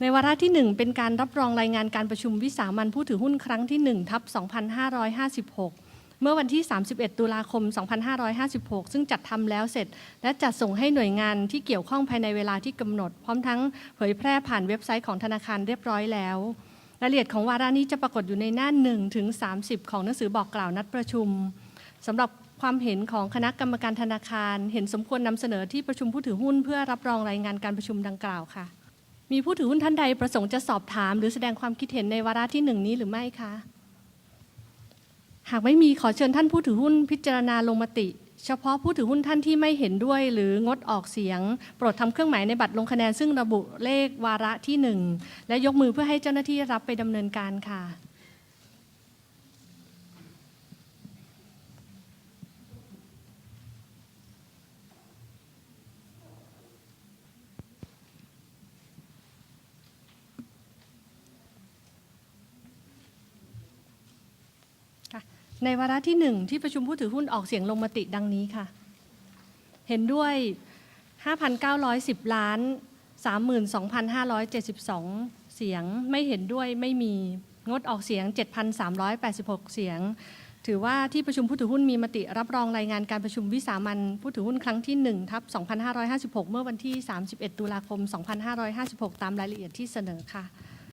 ในวาระที่ 1 เป็นการรับรองรายงานการประชุมวิสามันผู้ถือหุ้นครั้งที่1ทับ2556 เมื่อวันที่ 31 ตุลาคม 2556 ซึ่งจัดทำแล้วเสร็จ และจัดส่งให้หน่วยงานที่เกี่ยวข้องภายในเวลาที่กำหนด พร้อมทั้งเผยแพร่ผ่านเว็บไซต์ของธนาคารเรียบร้อยแล้ว รายละเอียดของวาระนี้จะปรากฏอยู่ในหน้า1ถึง30 ของหนังสือบอกกล่าวนัดประชุมสำหรับความเห็นของคณะกรรมการธนาคาร เห็นสมควรนำเสนอที่ประชุมผู้ถือหุ้น เพื่อรับรองรายงานการประชุมดังกล่าวค่ะ มีผู้ถือหุ้นท่านใดประสงค์จะสอบถาม หรือแสดงความคิดเห็นในวาระที่หนึ่งนี้หรือไม่คะ หากไม่มีขอเชิญท่านผู้ถือหุ้นพิจารณาลงมติ เฉพาะผู้ถือหุ้นท่านที่ไม่เห็นด้วย หรืองดออกเสียง โปรดทำเครื่องหมายในบัตรลงคะแนนซึ่งระบุเลขวาระที่หนึ่งและยกมือเพื่อให้เจ้าหน้าที่รับไปดำเนินการค่ะ ค่ะในวาระที่หนึ่งที่ประชุมผู้ถือหุ้นออกเสียงลงมติดังนี้ค่ะ เห็นด้วย 5,910 ล้าน 32,572 เสียงไม่เห็นด้วยไม่มีงดออกเสียง 7,386 เสียง ถือว่าที่ประชุมผู้ถือหุ้นมีมติรับรองรายงานการประชุมวิสามันผู้ถือหุ้นครั้งที่1ทับ2556 เมื่อวันที่ 31 ตุลาคม 2556 ตามรายละเอียดที่เสนอค่ะ